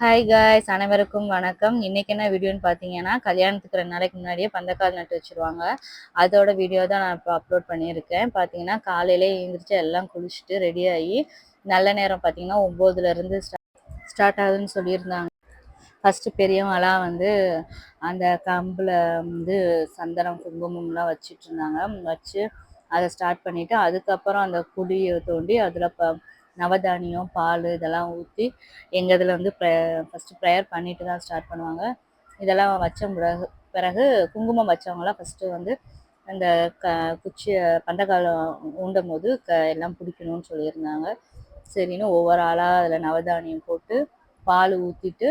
Hi guys அனைவருக்கும் வணக்கம். இன்னைக்கு என்ன வீடியோன்னு பார்த்தீங்கன்னா கல்யாணத்துக்கு ரெண்டு நாளைக்கு முன்னாடியே பந்தக்கால் நட்டு வச்சிருவாங்க. அதோட வீடியோ தான் நான் இப்போ அப்லோட் பண்ணியிருக்கேன். பார்த்தீங்கன்னா காலையிலே எழுந்திரிச்சு எல்லாம் குளிச்சுட்டு ரெடி ஆகி நல்ல நேரம் பார்த்தீங்கன்னா ஒம்போதுலேருந்து ஸ்டார்ட் ஆகுதுன்னு சொல்லியிருந்தாங்க. ஃபஸ்ட்டு பெரியவங்களாம் வந்து அந்த கம்பில் வந்து சந்தனம் குங்குமம்லாம் வச்சுட்டு இருந்தாங்க. வச்சு அதை ஸ்டார்ட் பண்ணிவிட்டு அதுக்கப்புறம் அந்த குழியை தோண்டி அதில் ப நவதானியம் பால் இதெல்லாம் ஊற்றி எங்கள் இதில் வந்து ப்ரே ஃபஸ்ட்டு ப்ரேயர் பண்ணிட்டு தான் ஸ்டார்ட் பண்ணுவாங்க. இதெல்லாம் வச்ச பிறகு பிறகு குங்குமம் வச்சவங்களாம் ஃபஸ்ட்டு வந்து அந்த க குச்சியை பண்டகாலம் ஊண்டும் போது க எல்லாம் பிடிக்கணும்னு சொல்லியிருந்தாங்க. சரின்னு ஒவ்வொரு ஆளாக அதில் நவதானியம் போட்டு பால் ஊற்றிட்டு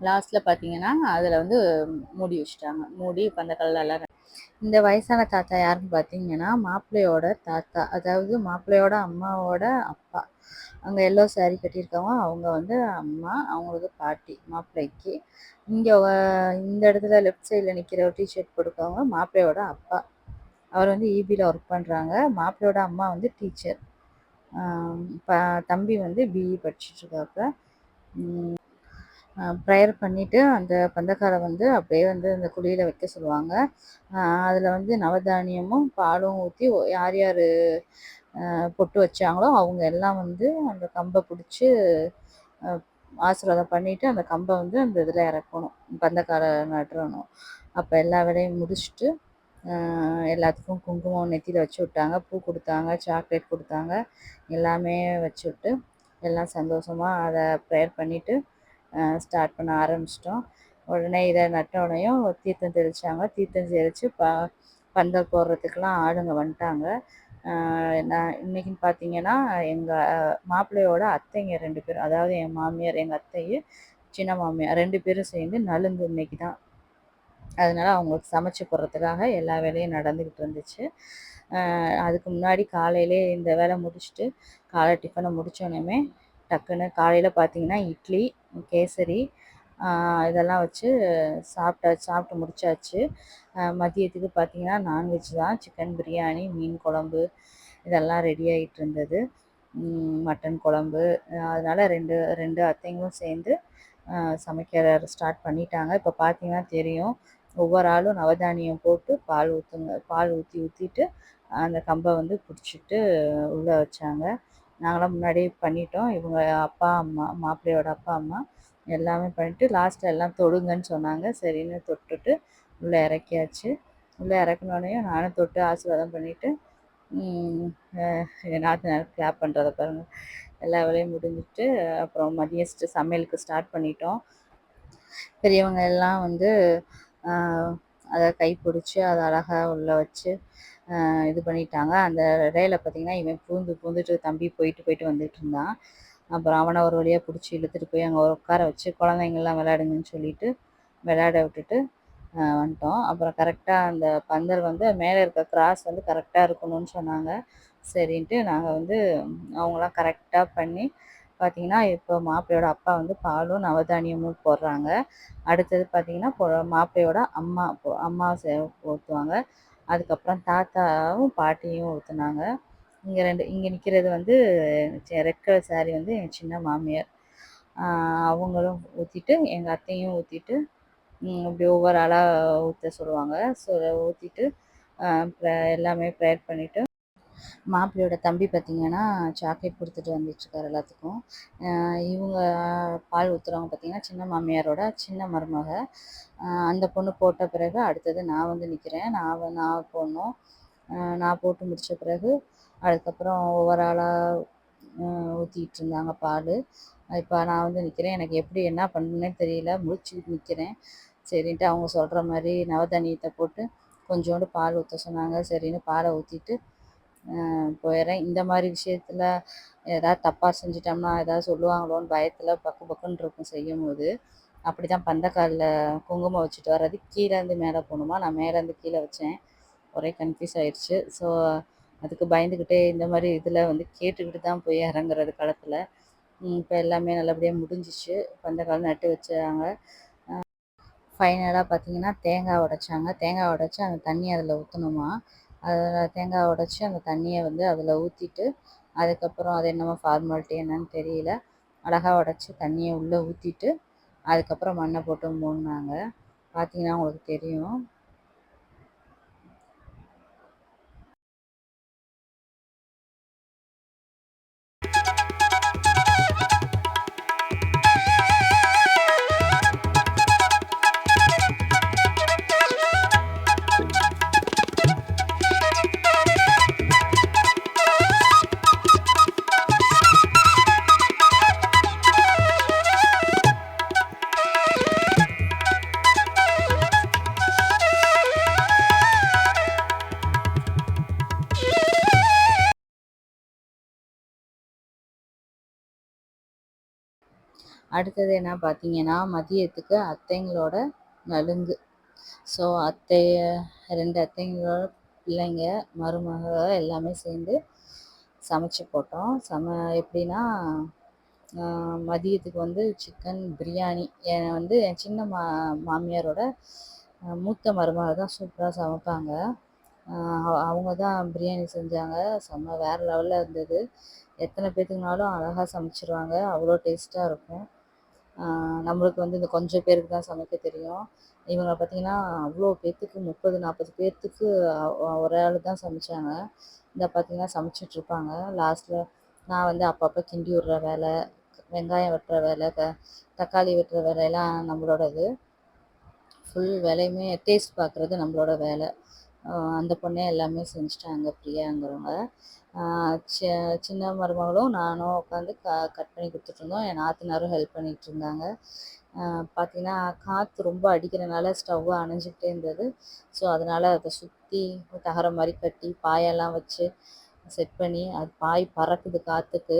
லாஸ்ட்டில் பார்த்தீங்கன்னா அதில் வந்து மூடி வச்சுட்டாங்க. மூடி இப்போ பந்தக்கால் எல்லாம் இந்த வயசான தாத்தா யாருன்னு பார்த்தீங்கன்னா மாப்பிள்ளையோட தாத்தா. அதாவது மாப்பிள்ளையோட அம்மாவோட அப்பா. அங்கே எல்லோ சாரீ கட்டியிருக்கவங்க அவங்க வந்து அம்மா அவங்களுக்கு பாட்டி மாப்பிள்ளைக்கு. இங்கே இந்த இடத்துல லெஃப்ட் சைடில் நிற்கிற ஒரு டிஷர்ட் போட்டுக்கவங்க மாப்பிள்ளையோட அப்பா. அவர் வந்து இபியில் ஒர்க் பண்ணுறாங்க மாப்பிள்ளையோட அம்மா வந்து டீச்சர் தம்பி வந்து பிஇ படிச்சுட்ருக்காப்புல ப்ரேயர் பண்ணிவிட்டு அந்த பந்தக்காரை வந்து அப்படியே வந்து அந்த குழியில் வைக்க சொல்லுவாங்க. அதில் வந்து நவதானியமும் பாலும் ஊற்றி யார் யார் பொட்டு வச்சாங்களோ அவங்க எல்லாம் வந்து அந்த கம்பை பிடிச்சி ஆசீர்வாதம் பண்ணிவிட்டு அந்த கம்பை வந்து அந்த இதில் இறக்கணும் பந்தக்காரை நடுறணும் அப்போ எல்லா வேலையும் முடிச்சுட்டு எல்லாத்துக்கும் குங்குமம் நெத்தியில் வச்சு விட்டாங்க. பூ கொடுத்தாங்க சாக்லேட் கொடுத்தாங்க. எல்லாமே வச்சு விட்டு எல்லாம் சந்தோஷமாக அதை ப்ரேயர் பண்ணிவிட்டு ஸ்டார்ட் பண்ண ஆரம்பிச்சிட்டோம். உடனே இதை நட்ட உடனேயும் தீர்த்தம் தெளித்தாங்க தீர்த்தம் தெளித்து ப பந்தல் போடுறதுக்கெலாம் ஆளுங்க வந்துட்டாங்க. நான் இன்றைக்கின்னு பார்த்தீங்கன்னா எங்கள் மாப்பிள்ளையோட அத்தைங்க ரெண்டு பேரும் அதாவது என் மாமியார் எங்கள் அத்தையும் சின்ன மாமியார் ரெண்டு பேரும் சேர்ந்து நலுங்கு இன்னைக்கு தான். அதனால் அவங்களுக்கு சமைச்சு போடுறதுக்காக எல்லா வேலையும் நடந்துக்கிட்டு இருந்துச்சு. அதுக்கு முன்னாடி காலையிலே இந்த வேலை முடிச்சுட்டு காலை டிஃபனை முடித்தோடனே டக்குன்னு காலையில் பார்த்தீங்கன்னா இட்லி கேசரி இதெல்லாம் வச்சு சாப்பிட்டாச்சு சாப்பிட்டு முடிச்சாச்சு. மதியத்துக்கு பார்த்தீங்கன்னா நான்வெஜ் தான். சிக்கன் பிரியாணி மீன் குழம்பு இதெல்லாம் ரெடி ஆகிட்டு இருந்தது. மட்டன் குழம்பு. அதனால் ரெண்டு ரெண்டு அத்தைங்களும் சேர்ந்து சமைக்கிற ஸ்டார்ட் பண்ணிட்டாங்க. இப்போ பார்த்தீங்கன்னா தெரியும் ஒவ்வொரு ஆளும் நவதானியம் போட்டு பால் ஊற்றுங்க பால் ஊற்றி ஊற்றிட்டு அந்த கம்பை வந்து பிடிச்சிட்டு உள்ளே வச்சாங்க. நாங்களாம் முன்னாடியே பண்ணிட்டோம். இவங்க அப்பா அம்மா மாப்பிள்ளையோட அப்பா அம்மா எல்லாமே பண்ணிவிட்டு லாஸ்ட்டில் எல்லாம் தொடுங்கன்னு சொன்னாங்க. சரின்னு தொட்டுட்டு உள்ளே இறக்கியாச்சு. உள்ளே இறக்குனோடனே நானும் தொட்டு ஆசீர்வாதம் பண்ணிவிட்டு எங்கள் நேரம் கிளாப் பண்ணுறத பாருங்கள் எல்லா வேலையும் முடிஞ்சிட்டு அப்புறம் மதியம் சமையலுக்கு ஸ்டார்ட் பண்ணிட்டோம். பெரியவங்க எல்லாம் வந்து அதை கை பிடிச்சி அதை அழகாக உள்ளே வச்சு இது பண்ணிட்டாங்க. அந்த இடையில பார்த்தீங்கன்னா இவன் பூந்து பூந்துட்டு தம்பி போயிட்டு போயிட்டு வந்துட்டு இருந்தான். அப்புறம் அவனை ஒரு வழியாக பிடிச்சி இழுத்துட்டு போய் அங்கே உட்கார வச்சு குழந்தைங்கள்லாம் விளையாடுங்கன்னு சொல்லிட்டு விளையாட விட்டுட்டு வந்துட்டோம். அப்புறம் கரெக்டாக அந்த பந்தல் வந்து மேலே இருக்க கிராஸ் வந்து கரெக்டாக இருக்கணும்னு சொன்னாங்க. சரின்ட்டு நாங்கள் வந்து அவங்களாம் கரெக்டாக பண்ணி பார்த்தீங்கன்னா இப்போ மாப்பிள்ளையோட அப்பா வந்து பாலும் நவதானியமும் போடுறாங்க. அடுத்தது பார்த்தீங்கன்னா மாப்பிள்ளையோட அம்மா அம்மா ஊற்றுவாங்க அதுக்கப்புறம் தாத்தாவும் பாட்டியும் ஊற்றுனாங்க இங்கே ரெண்டு இங்கே நிற்கிறது வந்து ரெட் கலர் சாரீ வந்து எங்கள் சின்ன மாமியார். அவங்களும் ஊற்றிட்டு எங்கள் அத்தையும் ஊற்றிட்டு இப்படி ஒவ்வொரு ஆளாக ஊற்ற சொல்லுவாங்க. ஸோ ஊற்றிட்டு எல்லாமே ப்ரேயர் பண்ணிவிட்டு மாப்பிள்ளையோட தம்பி பார்த்திங்கன்னா சாக்லேட் கொடுத்துட்டு வந்துட்டுருக்காரு எல்லாத்துக்கும். இவங்க பால் ஊற்றுறவங்க பார்த்திங்கன்னா சின்ன மாமியாரோட சின்ன மருமக. அந்த பொண்ணு போட்ட பிறகு அடுத்தது நான் வந்து நிற்கிறேன் நான் நான் போடணும். நான் போட்டு முடித்த பிறகு அதுக்கப்புறம் ஒவ்வொரு ஆளாக ஊற்றிக்கிட்டு இருந்தாங்க பால். இப்போ நான் வந்து நிற்கிறேன் எனக்கு எப்படி என்ன பண்ணுன்னே தெரியல. முழிச்சுக்கிட்டு நிற்கிறேன் சரின்ட்டு அவங்க சொல்கிற மாதிரி நவதானியத்தை போட்டு கொஞ்சோண்டு பால் ஊற்ற சொன்னாங்க. சரின்னு பாலை ஊற்றிட்டு போயிடுறேன் இந்த மாதிரி விஷயத்தில் ஏதாவது தப்பாக செஞ்சிட்டோம்னா ஏதாவது சொல்லுவாங்களோன்னு பயத்தில் பக்கு பக்குன்னு இருக்கும் செய்யும் போது அப்படி தான் பந்தக்காலில் குங்குமம் வச்சுட்டு வர்றது. கீழேருந்து மேலே போகணுமா? நான் மேலேருந்து கீழே வச்சேன். ஒரே கன்ஃபியூஸ் ஆயிடுச்சு ஸோ அதுக்கு பயந்துக்கிட்டே இந்த மாதிரி இதில் வந்து கேட்டுக்கிட்டு தான் போய் இறங்குறது களத்தில். இப்போ எல்லாமே நல்லபடியாக முடிஞ்சிச்சு. பந்தக்கால் நட்டு வச்சாங்க. ஃபைனலாக பார்த்தீங்கன்னா தேங்காய் உடைச்சாங்க. தேங்காய் உடைச்சி அந்த தண்ணி அதில் ஊற்றணுமா அதில் தேங்காய் உடச்சி அந்த தண்ணியை வந்து அதில் ஊற்றிட்டு அதுக்கப்புறம் அது என்னமோ ஃபார்மாலிட்டி என்னன்னு தெரியல. அழகாக உடச்சி தண்ணியை உள்ளே ஊற்றிட்டு அதுக்கப்புறம் மண்ணை போட்டு மூடினாங்க. பார்த்தீங்கன்னா உங்களுக்கு தெரியும். அடுத்தது என்ன பார்த்தீங்கன்னா மதியத்துக்கு அத்தைங்களோட நலுங்கு. ஸோ அத்தைய ரெண்டு அத்தைங்களோட பிள்ளைங்க மருமக எல்லாமே சேர்ந்து சமைச்சு போட்டோம். சம எப்படின்னா மதியத்துக்கு வந்து சிக்கன் பிரியாணி என் வந்து என் சின்ன மா மாமியாரோட மூத்த மருமக தான் சூப்பராக சமைப்பாங்க. அவங்க தான் பிரியாணி செஞ்சாங்க. செம்ம வேறு லெவலில் இருந்தது. எத்தனை பேத்துக்குனாலும் அழகாக சமைச்சிருவாங்க. அவ்வளோ டேஸ்ட்டாக இருக்கும். நம்மளுக்கு வந்து இந்த கொஞ்சம் பேருக்கு தான் சமைக்க தெரியும். இவங்க பார்த்திங்கன்னா அவ்வளோ பேர்த்துக்கு முப்பது நாற்பது பேர்த்துக்கு ஒரு ஆள் தான் சமைச்சாங்க. இந்த பார்த்திங்கன்னா சமைச்சிட்ருப்பாங்க லாஸ்ட்டில் நான் வந்து அப்பப்போ கிண்டி விட்ற வேலை வெங்காயம் வெட்டுற வேலை க தக்காளி வெட்டுற வேலையெல்லாம் நம்மளோடது. ஃபுல் வேலையுமே டேஸ்ட் பார்க்குறது நம்மளோட வேலை. அந்த பொண்ணே எல்லாமே செஞ்சுட்டாங்க பிரியாங்கிறவங்க. சி சின்ன மருமகளும் நானும் உட்காந்து க கட் பண்ணி கொடுத்துட்ருந்தோம் என் நாத்தனாரும் ஹெல்ப் பண்ணிகிட்டு இருந்தாங்க. பார்த்திங்கன்னா காற்று ரொம்ப அடிக்கிறனால ஸ்டவ் அணைஞ்சிக்கிட்டே இருந்தது. ஸோ அதனால் அதை சுற்றி தகரம் மாதிரி கட்டி பாயெல்லாம் வச்சு செட் பண்ணி அது பாய் பறக்குது காற்றுக்கு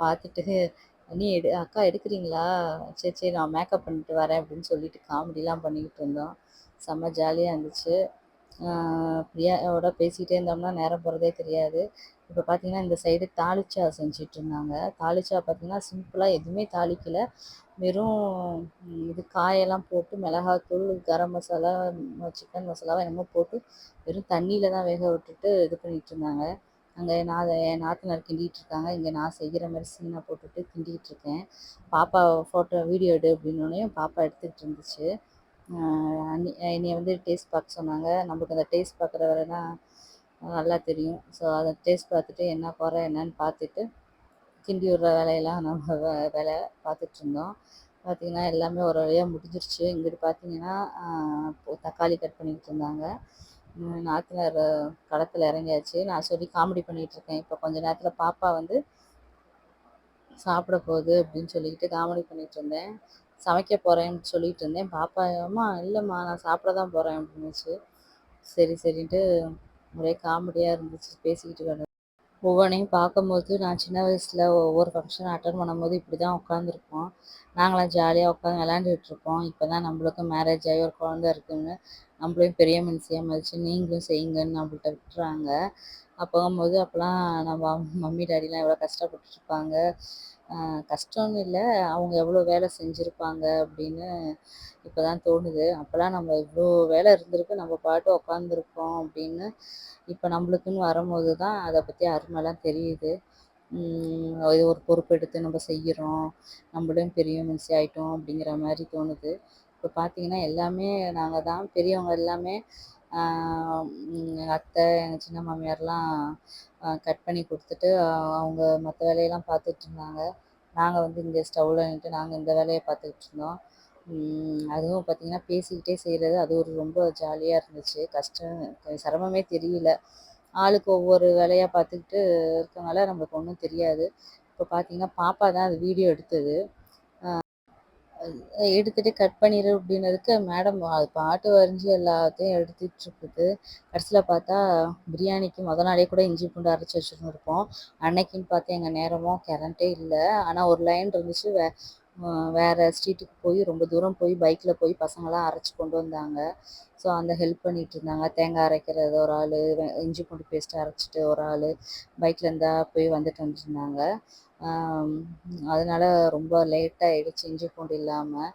பார்த்துட்டு நீ எடு அக்கா எடுக்கிறீங்களா? சரி சரி நான் மேக்கப் பண்ணிட்டு வரேன் அப்படின்னு சொல்லிட்டு காமெடிலாம் பண்ணிக்கிட்டு இருந்தோம். செம்ம ஜாலியாக இருந்துச்சு. பிரியாவோட பேசிகிட்டே இருந்தோம்னா நேரம் போகிறதே தெரியாது. இப்போ பார்த்தீங்கன்னா இந்த சைடு தாளிச்சா செஞ்சிட்ருந்தாங்க தாளிச்சா பார்த்தீங்கன்னா சிம்பிளாக எதுவுமே தாளிக்கலை. வெறும் இது காயெல்லாம் போட்டு மிளகாத்தூள் கரம் மசாலா சிக்கன் மசாலாவை என்னமோ போட்டு வெறும் தண்ணியில் தான் வேக விட்டுட்டு இது பண்ணிகிட்டு இருந்தாங்க. அங்கே நான் என் நாத்தனார் கிண்டிகிட்டு இருக்காங்க. இங்கே நான் செய்கிற மாதிரி சீனை போட்டுட்டு கிண்டிகிட்டு இருக்கேன். பாப்பா ஃபோட்டோ வீடியோ எடு அப்படின்னோடனே பாப்பா எடுத்துகிட்டு இருந்துச்சு. என்னை வந்து டேஸ்ட் பார்க்க சொன்னாங்க. நம்மளுக்கு அந்த டேஸ்ட் பார்க்குற வேலைனா நல்லா தெரியும். ஸோ அதை டேஸ்ட் பார்த்துட்டு என்ன குறை என்னன்னு பார்த்துட்டு கிண்டி விடுற வேலையெல்லாம் நம்ம வே வேலை பார்த்துட்ருந்தோம் பார்த்திங்கன்னா எல்லாமே ஒரு வழியாக முடிஞ்சிருச்சு. இங்கிட்டு பார்த்தீங்கன்னா தக்காளி கட் பண்ணிக்கிட்டு இருந்தாங்க. நாத்தனார் களத்தில் இறங்கியாச்சு. நான் சொல்லி காமெடி பண்ணிகிட்ருக்கேன் இப்போ கொஞ்ச நேரத்தில் பாப்பா வந்து சாப்பிட போகுது அப்படின்னு சொல்லிக்கிட்டு காமெடி பண்ணிகிட்டு இருந்தேன். சமைக்க போகிறேன்னு சொல்லிகிட்டு இருந்தேன். பாப்பா அம்மா இல்லைம்மா நான் சாப்பிட தான் போகிறேன் அப்படின்னுச்சு. சரி சரின்ட்டு ஒரே காமெடியாக இருந்துச்சு. பேசிக்கிட்டு கிடந்தது ஒவ்வொன்றையும் பார்க்கும்போது நான் சின்ன வயசில் ஒவ்வொரு ஃபங்க்ஷன் அட்டன் பண்ணும்போது இப்படி தான் உட்காந்துருப்போம் நாங்களாம் ஜாலியாக உட்காந்து விளாண்டுட்டு இருப்போம். இப்போ தான் நம்மளுக்கும் மேரேஜ் ஆகி ஒரு குழந்த இருக்குன்னு நம்மளையும் பெரிய மனுஷியாக மதித்து நீங்களும் செய்யுங்கன்னு நம்மள்ட்ட விட்டுறாங்க. அப்போங்கும்போது அப்போலாம் நம்ம மம்மி டாடிலாம் எவ்வளோ கஷ்டப்பட்டுருப்பாங்க கஷ்டம்னு இல்லை. அவங்க எவ்வளோ வேலை செஞ்சுருப்பாங்க அப்படின்னு இப்போ தான் தோணுது. அப்போல்லாம் நம்ம இவ்வளோ வேலை இருந்திருக்கு நம்ம பாட்டு உக்காந்துருக்கோம் அப்படின்னு இப்போ நம்மளுக்குன்னு வரும்போது தான் அதை பற்றி அருமைலாம் தெரியுது. இது ஒரு பொறுப்பெடுத்து நம்ம செய்கிறோம் நம்மளும் பெரிய மனுஷி ஆகிட்டோம் அப்படிங்கிற மாதிரி தோணுது. இப்போ பார்த்தீங்கன்னா எல்லாமே நாங்கள் தான் பெரியவங்க எல்லாமே எங்கள் அத்தை எங்கள் சின்ன மாமியார்லாம் கட் பண்ணி கொடுத்துட்டு அவங்க மற்ற வேலையெல்லாம் பார்த்துட்ருந்தாங்க நாங்கள் வந்து இங்கே ஸ்டவ்வில் நின்றுட்டு நாங்கள் இந்த வேலையை பார்த்துக்கிட்டு இருந்தோம். அதுவும் பார்த்திங்கன்னா பேசிக்கிட்டே செய்கிறது அது ஒரு ரொம்ப ஜாலியாக இருந்துச்சு. கஷ்டம் சிரமமே தெரியல. ஆளுக்கு ஒவ்வொரு வேலையாக பார்த்துக்கிட்டு இருக்கனால நம்மளுக்கு ஒன்றும் தெரியாது. இப்போ பார்த்திங்கன்னா பாப்பா தான் அது வீடியோ எடுத்தது. எடுத்துட்டு கட் பண்ணிடு அப்படின்னதுக்கு மேடம் அது பாட்டு வரைஞ்சி எல்லாத்தையும் எடுத்துகிட்ருக்குது கடைசியில் பார்த்தா பிரியாணிக்கு முதல் நாளே கூட இஞ்சி பூண்டு அரைச்சி வச்சுருந்துருப்போம். அன்னைக்குன்னு பார்த்து எங்கள் நேரமும் கரண்ட்டே இல்லை. ஆனால் ஒரு லைன் இருந்துச்சு வே வேறு ஸ்ட்ரீட்டுக்கு போய் ரொம்ப தூரம் போய் பைக்கில் போய் பசங்களாம் அரைச்சி கொண்டு வந்தாங்க. ஸோ அந்த ஹெல்ப் பண்ணிகிட்டு இருந்தாங்க. தேங்காய் அரைக்கிறது ஒரு ஆள் இஞ்சி பூண்டு பேஸ்ட்டு அரைச்சிட்டு ஒரு ஆள் பைக்கில் இருந்தால் போய் வந்துட்டு வந்துருந்தாங்க. அதனால ரொம்ப லேட்டாக ஆகிடுச்சு இஞ்சி பூண்டு இல்லாமல்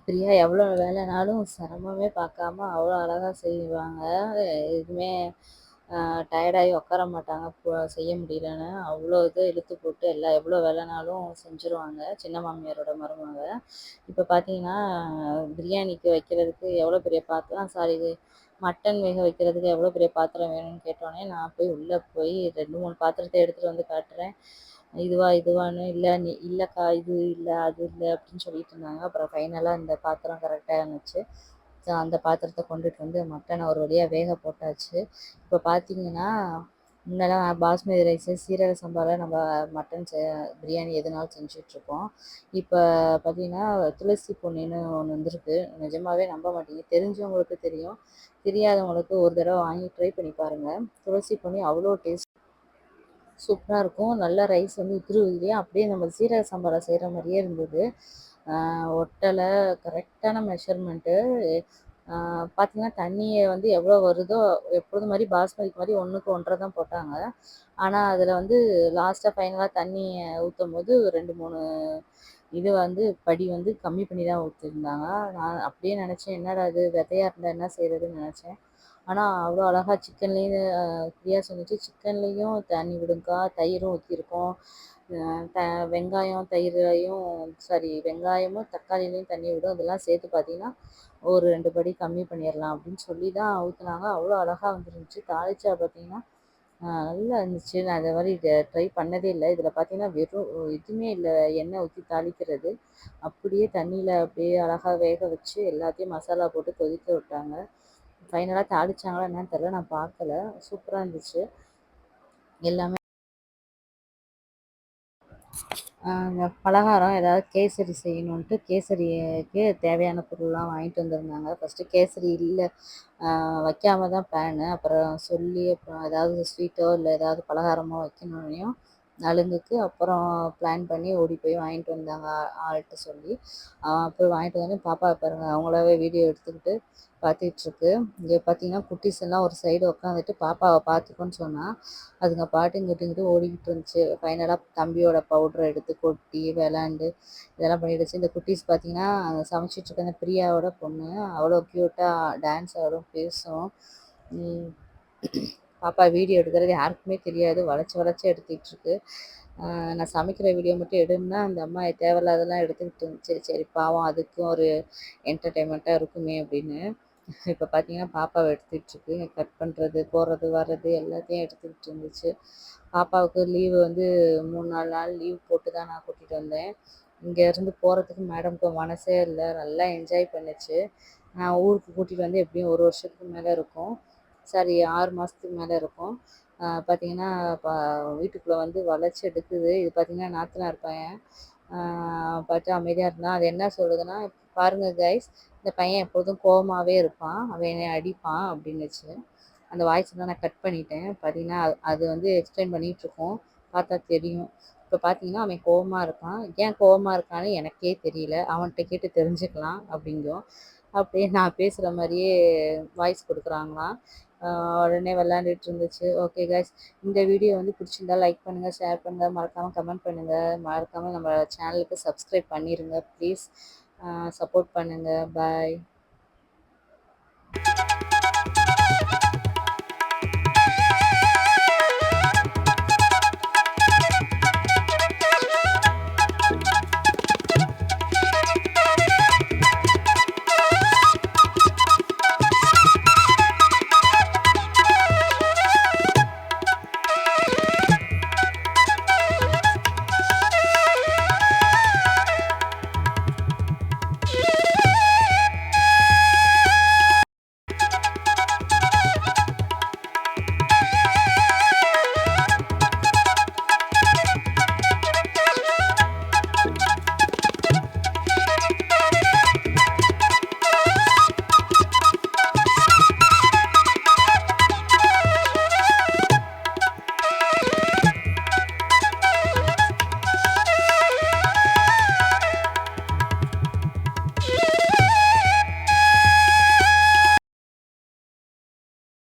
பிரியா எவ்வளோ வேலைனாலும் சிரமமே பார்க்காம அவ்வளோ அழகாக செய்வாங்க. எதுவுமே டயர்டாகி உட்கார மாட்டாங்க. செய்ய முடியலன்னு அவ்வளோ இது இழுத்து போட்டு எல்லாம் எவ்வளோ வேலைனாலும் செஞ்சுருவாங்க. சின்ன மாமியாரோட மருமக. இப்போ பார்த்தீங்கன்னா பிரியாணிக்கு வைக்கிறதுக்கு எவ்வளோ பெரிய பாத்திரம்? சாரி இது மட்டன் வேக வைக்கிறதுக்கு எவ்வளோ பெரிய பாத்திரம் வேணும்னு கேட்டோடனே நான் போய் உள்ளே போய் ரெண்டு மூணு பாத்திரத்தை எடுத்துகிட்டு வந்து காட்டுறேன். இதுவா இதுவான்னு இல்லை நீ இல்லைக்கா இது இல்லை அது இல்லை அப்படின்னு சொல்லிட்டு இருந்தாங்க. அப்புறம் ஃபைனலாக இந்த பாத்திரம் கரெக்டாக இருந்துச்சு. ஸோ அந்த பாத்திரத்தை கொண்டுட்டு வந்து மட்டனை ஒரு வழியாக வேக போட்டாச்சு. இப்போ பார்த்தீங்கன்னா முன்னெல்லாம் பாஸ்மதி ரைஸு சீரக சம்பாவில் நம்ம மட்டன் செ பிரியாணி எதுனாலும் செஞ்சிட்ருக்கோம் இப்போ பார்த்தீங்கன்னா துளசி பொன்னின்னு ஒன்று வந்திருக்கு. நிஜமாவே நம்ப மாட்டீங்க. தெரிஞ்சவங்களுக்கு தெரியும். தெரியாதவங்களுக்கு ஒரு தடவை வாங்கி ட்ரை பண்ணி பாருங்கள் துளசி பொன்னி அவ்வளோ டேஸ்ட் சூப்பராக இருக்கும். நல்லா ரைஸ் வந்து உதிரி உதிரியாக அப்படியே நம்ம சீரக சம்பாவில் செய்கிற மாதிரியே இருந்தது. ஒட்டலை கரெக்டான மெஷர்மெண்ட்டு பார்த்திங்கன்னா தண்ணியை வந்து எவ்வளோ வருதோ எப்பொழுது மாதிரி பாஸ்மதிக்கு மாதிரி ஒன்றுக்கு ஒன்றரை தான் போட்டாங்க. ஆனால் அதில் வந்து லாஸ்ட்டாக ஃபைனலாக தண்ணியை ஊற்றும் போது ரெண்டு மூணு இது வந்து படி வந்து கம்மி பண்ணி தான் ஊற்றிருந்தாங்க நான் அப்படியே நினச்சேன் என்னடா அது விதையாக இருந்தால் என்ன செய்கிறதுன்னு நினச்சேன். ஆனால் அவ்வளோ அழகாக சிக்கன்லேயும் ஃப்ரீயாக சொன்னிச்சு சிக்கன்லேயும் தண்ணி விடுங்க்கா தயிரும் ஊற்றிருக்கோம் த வெங்காயம் தயிரையும் சாரி வெங்காயமும் தக்காளிலையும் தண்ணி விடும். அதெல்லாம் சேர்த்து பார்த்தீங்கன்னா ஒரு ரெண்டு படி கம்மி பண்ணிடலாம் அப்படின்னு சொல்லி தான் ஊற்றுனாங்க அவ்வளோ அழகாக வந்துருந்துச்சு. தாளிச்சா பார்த்தீங்கன்னா நல்லா இருந்துச்சு. நான் இந்த மாதிரி இதை ட்ரை பண்ணதே இல்லை. இதில் பார்த்தீங்கன்னா வெறும் எதுவுமே இல்லை. எண்ணெய் ஊற்றி தாளிக்கிறது. அப்படியே தண்ணியில் அப்படியே அழகாக வேக வச்சு எல்லாத்தையும் மசாலா போட்டு கொதிக்க விட்டாங்க. ஃபைனலாக தாளிச்சாங்களா என்னன்னு தெரில நான் பார்க்கல. சூப்பராக இருந்துச்சு. எல்லாமே பலகாரம் ஏதாவது கேசரி செய்யணுன்ட்டு கேசரிக்கு தேவையான பொருள்லாம் வாங்கிட்டு வந்திருந்தாங்க. ஃபஸ்ட்டு கேசரி இல்லை. வைக்காம தான் பிளானு அப்புறம் சொல்லி அப்புறம் ஏதாவது ஸ்வீட்டோ இல்லை ஏதாவது பலகாரமோ வைக்கணுன்னையும் நலுங்குக்கு அப்புறம் பிளான் பண்ணி ஓடி போய் வாங்கிட்டு வந்தாங்க ஆள்கிட்ட சொல்லி. அப்புறம் வாங்கிட்டு வந்து பாப்பா பாருங்கள் அவங்களாவே வீடியோ எடுத்துக்கிட்டு பார்த்துட்ருக்கு இங்கே பார்த்தீங்கன்னா குட்டீஸ் எல்லாம் ஒரு சைடு உட்காந்துட்டு பாப்பாவை பார்த்துக்கோன்னு சொன்னால் அதுங்க பாட்டு இங்கிட்டு ஓடிக்கிட்டு இருந்துச்சு. ஃபைனலாக தம்பியோட பவுடரை எடுத்து கொட்டி விளாண்டு இதெல்லாம் பண்ணிடுச்சு இந்த குட்டீஸ் பார்த்தீங்கன்னா சமைச்சிட்ருக்க அந்த பிரியாவோட பொண்ணு அவ்வளோ க்யூட்டாக டான்ஸ் ஆடும் பேசும். பாப்பா வீடியோ எடுக்கிறது யாருக்குமே தெரியாது. வளைச்சி வளைச்சி எடுத்துக்கிட்டு நான் சமைக்கிற வீடியோ மட்டும் எடுன்னா அந்த அம்மா தேவையில்லாதெல்லாம் எடுத்துக்கிட்டு சரி சரி பாவம் அதுக்கும் ஒரு என்டர்டெயின்மெண்ட்டாக இருக்குமே அப்படின்னு. இப்போ பார்த்தீங்கன்னா பாப்பாவை எடுத்துகிட்ருக்கு கட் பண்ணுறது போகிறது வர்றது எல்லாத்தையும் எடுத்துக்கிட்டு இருந்துச்சு. பாப்பாவுக்கு லீவு வந்து மூணு நாலு நாள் லீவ் போட்டு தான் நான் கூட்டிகிட்டு வந்தேன். இங்கேருந்து போகிறதுக்கு மேடம்க்கு மனசே இல்லை. நல்லா என்ஜாய் பண்ணுச்சு. நான் ஊருக்கு கூட்டிகிட்டு வந்து எப்படியும் ஒரு வருஷத்துக்கு மேலே இருக்கும். சாரி ஆறு மாதத்துக்கு மேலே இருக்கும். பார்த்தீங்கன்னா இப்போ வீட்டுக்குள்ளே வந்து வளர்ச்சி எடுக்குது. இது பார்த்திங்கன்னா நாத்தனார் பையன். பார்த்து அமைதியாக இருந்தான் அது என்ன சொல்லுதுன்னா பாருங்கள் கைஸ் இந்த பையன் எப்போதும் கோவமாகவே இருப்பான். அவன் என்னை அடிப்பான் அப்படின்னுச்சு. அந்த வாய்ஸ் தான் நான் கட் பண்ணிட்டேன். பார்த்தீங்கன்னா அது வந்து எக்ஸ்பிளைன் பண்ணிகிட்ருக்கோம் பார்த்தா தெரியும். இப்போ பார்த்தீங்கன்னா அவன் கோவமாக இருக்கான் ஏன் கோவமாக இருக்கான்னு எனக்கே தெரியல. அவன்கிட்ட கேட்டு தெரிஞ்சுக்கலாம் அப்படிங்கும் அப்படியே நான் பேசுகிற மாதிரியே வாய்ஸ் கொடுக்குறாங்களாம். உடனே விளாண்டுட்டு இருந்துச்சு. ஓகே கைஸ் இந்த வீடியோ வந்து பிடிச்சிருந்தா லைக் பண்ணுங்கள் ஷேர் பண்ணுங்கள் மறக்காமல் கமெண்ட் பண்ணுங்கள் மறக்காமல் நம்ம சேனலுக்கு சப்ஸ்கிரைப் பண்ணிடுங்க ப்ளீஸ் சப்போர்ட் பண்ணுங்கள் பாய்